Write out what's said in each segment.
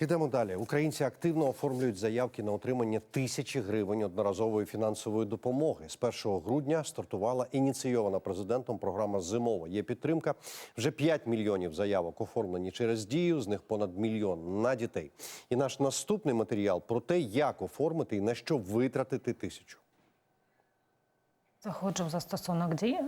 Ідемо далі. Українці активно оформлюють заявки на отримання тисячі гривень одноразової фінансової допомоги. З 1 грудня стартувала ініційована президентом програма Зимова. Є підтримка. Вже 5 мільйонів заявок оформлені через дію. З них понад мільйон на дітей. І наш наступний матеріал про те, як оформити і на що витратити тисячу. Заходжу в застосунок дії.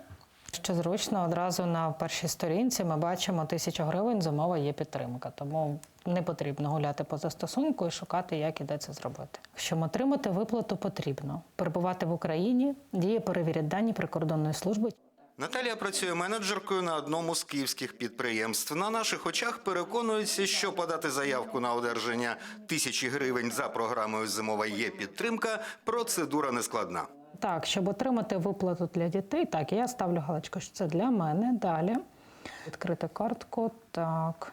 Що зручно, одразу на першій сторінці ми бачимо тисячу гривень, зимова є підтримка. Тому не потрібно гуляти по застосунку і шукати, як іде це зробити. Щоб отримати виплату, потрібно перебувати в Україні, діє перевірять дані прикордонної служби. Наталія працює менеджеркою на одному з київських підприємств. На наших очах переконується, що подати заявку на одержання тисячі гривень за програмою Зимова є підтримка. Процедура нескладна. Так, щоб отримати виплату для дітей, так, я ставлю галочку, що це для мене. Далі відкрити картку. Так.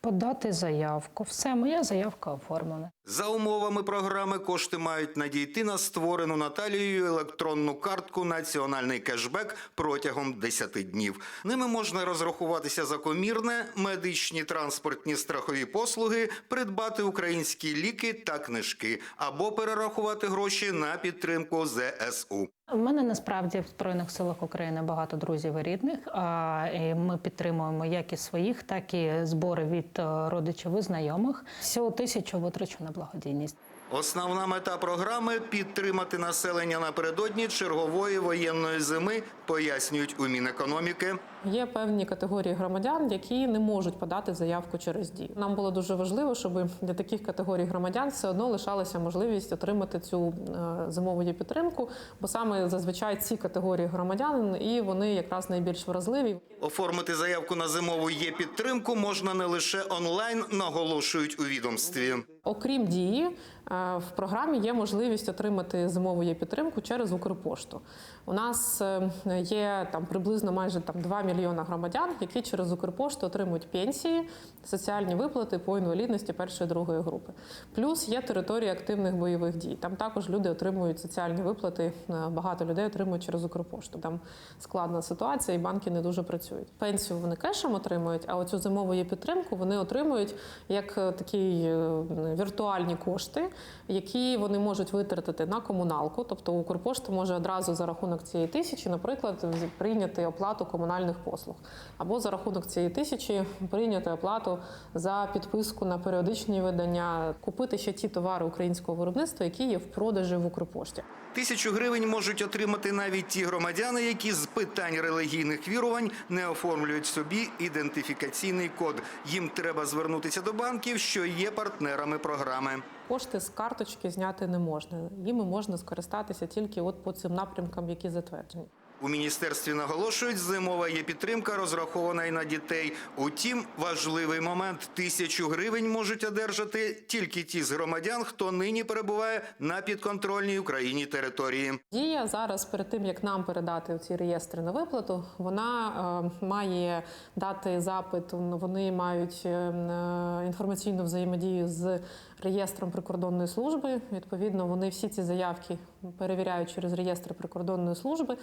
Подати заявку. Все, моя заявка оформлена. За умовами програми кошти мають надійти на створену Наталією електронну картку Національний кешбек протягом 10 днів. Ними можна розрахуватися за комірне, медичні транспортні страхові послуги, придбати українські ліки та книжки або перерахувати гроші на підтримку ЗСУ. У мене насправді в Збройних силах України багато друзів і рідних. А ми підтримуємо як і своїх, так і збори від е, родичів і знайомих. Всього тисячу витрачу на благодійність. Основна мета програми підтримати населення напередодні чергової воєнної зими, пояснюють у Мінекономіки. Є певні категорії громадян, які не можуть подати заявку через дію. Нам було дуже важливо, щоб для таких категорій громадян все одно лишалася можливість отримати цю е, зимову підтримку, бо саме зазвичай ці категорії громадян і вони якраз найбільш вразливі. Оформити заявку на зимову є підтримку можна не лише онлайн, наголошують у відомстві. Окрім дії, е, в програмі є можливість отримати зимову є підтримку через Укрпошту. У нас е, є там приблизно майже там 2 мільйона громадян, які через Укрпошту отримують пенсії, соціальні виплати по інвалідності першої другої групи. Плюс є територія активних бойових дій. Там також люди отримують соціальні виплати. е, Багато людей отримують через Укрпошту. Там складна ситуація, і банки не дуже працюють. Пенсію вони кешем отримують, а оцю зимову є підтримку вони отримують як такі е, віртуальні кошти, які вони можуть витратити на комуналку. Тобто Укрпошта може одразу за рахунок цієї тисячі, наприклад, прийняти оплату комунальних послуг, або за рахунок цієї тисячі прийняти оплату за підписку на періодичні видання, купити ще ті товари українського виробництва, які є в продажі в Укрпошті. Тисячу гривень можуть отримати навіть ті громадяни, які з питань релігійних вірувань не оформлюють собі ідентифікаційний код. Їм треба звернутися до банків, що є партнерами програми. Кошти з карточки зняти не можна. Їми можна скористатися тільки от по цим напрямкам, які затверджені. У міністерстві наголошують, зимова є підтримка, розрахована і на дітей. Утім, важливий момент: тисячу гривень можуть одержати тільки ті з громадян, хто нині перебуває на підконтрольній Україні території. Дія зараз, перед тим як нам передати ці реєстри на виплату, вона е, має дати запит. Вони мають е, е, інформаційну взаємодію з реєстром прикордонної служби. Відповідно, вони всі ці заявки перевіряють через реєстр прикордонної служби,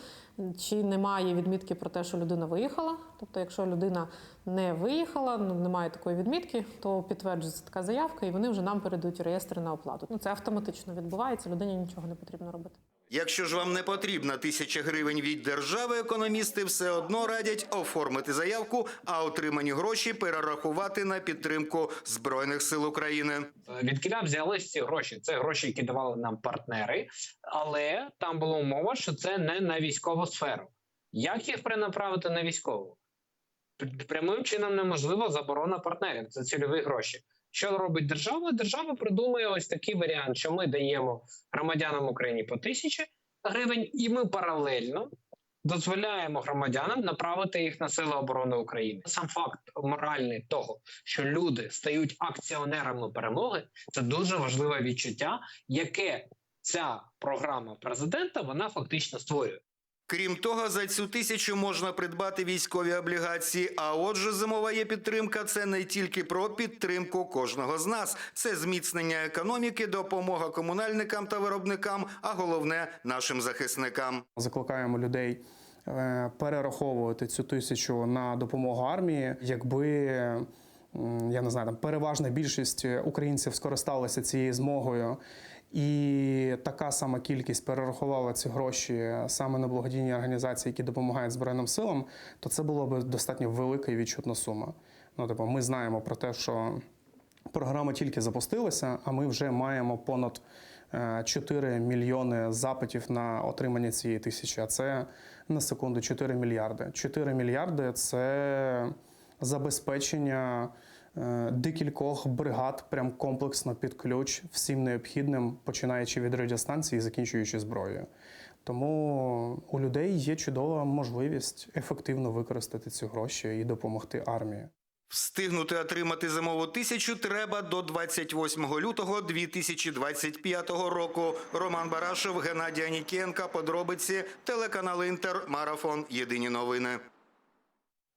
чи немає відмітки про те, що людина виїхала. Тобто, якщо людина не виїхала, ну немає такої відмітки, то підтверджується така заявка, і вони вже нам передають реєстри на оплату. Ну це автоматично відбувається. Людині нічого не потрібно робити. Якщо ж вам не потрібна тисяча гривень від держави, економісти все одно радять оформити заявку, а отримані гроші перерахувати на підтримку збройних сил України. Від кіля взялись ці гроші. Це гроші, які давали нам партнери, але там була умова, що це не на військову сферу. Як їх перенаправити на військову? Прямим чином неможливо заборона партнерів. Це цільові гроші. Що робить держава? Держава придумує ось такий варіант, що ми даємо громадянам України по тисячі гривень, і ми паралельно дозволяємо громадянам направити їх на сили оборони України. Сам факт моральний того, що люди стають акціонерами перемоги, це дуже важливе відчуття, яке ця програма президента вона фактично створює. Крім того, за цю тисячу можна придбати військові облігації. А отже, зимова є підтримка це не тільки про підтримку кожного з нас. Це зміцнення економіки, допомога комунальникам та виробникам, а головне нашим захисникам. Закликаємо людей е, перераховувати цю тисячу на допомогу армії. Якби я не знаю, там переважна більшість українців скористалася цією змогою. І така сама кількість перерахувала ці гроші саме на благодійні організації, які допомагають Збройним силам, то це було б достатньо велика і відчутна сума. Ну, типу, ми знаємо про те, що програма тільки запустилася, а ми вже маємо понад е, 4 мільйони запитів на отримання цієї тисячі. А це на секунду 4 мільярди. 4 мільярди це забезпечення е, декількох бригад, прям комплексно під ключ всім необхідним, починаючи від радіостанції і закінчуючи зброєю. Тому у людей є чудова можливість ефективно використати ці гроші і допомогти армії. Встигнути отримати зимову тисячу треба до 28 лютого 2025 року. Роман Барашев, Геннадій Анікієнка. Подробиці телеканал Інтер. Марафон. Єдині новини.